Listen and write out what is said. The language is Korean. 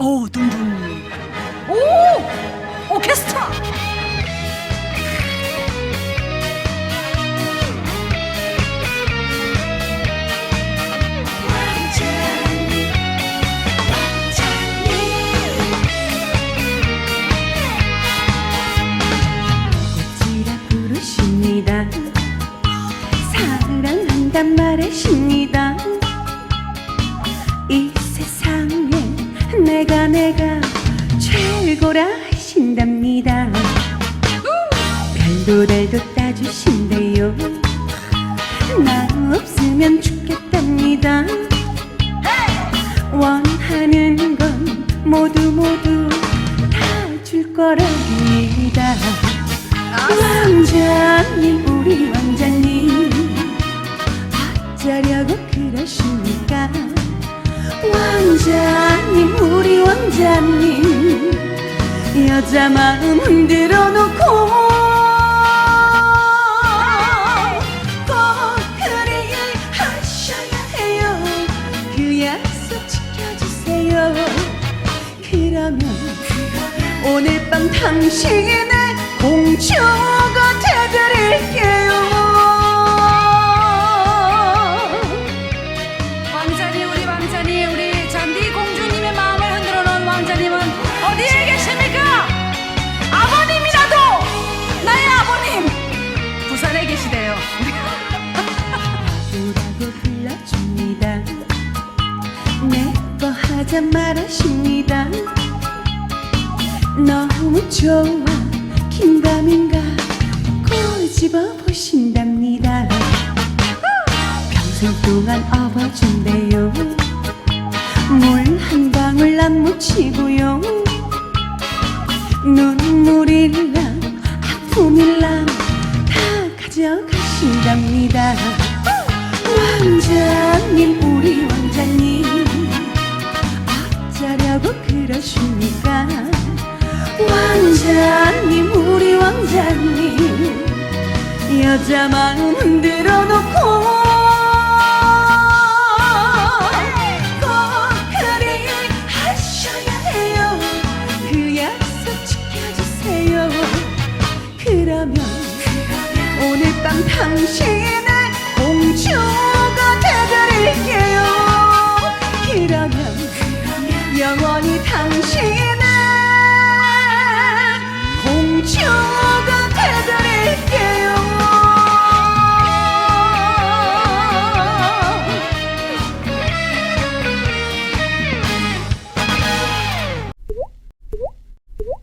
오 둥둥 오! 오케스트라! 꽃이라 부르십니다. 사랑한단 세상에 내가 내가 최고라 하신답니다. 별도 달도 따주신대요. 나 없으면 죽겠답니다. 원하는 건 모두 모두 다 줄 거랍니다. 왕자님 우리 왕자님 어쩌려고 그러십니 왕자님 여자 마음 흔들어 놓고 그 그러면 오늘 밤 당신의 공주 하자 말하십니다. 너무 좋아. 긴가민가. 꼬집어 보신답니다. 평생 동안 업어준대요. 물 한 방울 안 묻히고요. 눈물일랑 아픔일랑 다 가져가신답니다. 왕자님 왕자님 우리 왕자님 여자 마음 흔들어 놓고 그 지켜주세요. 그러면 오늘 밤 당신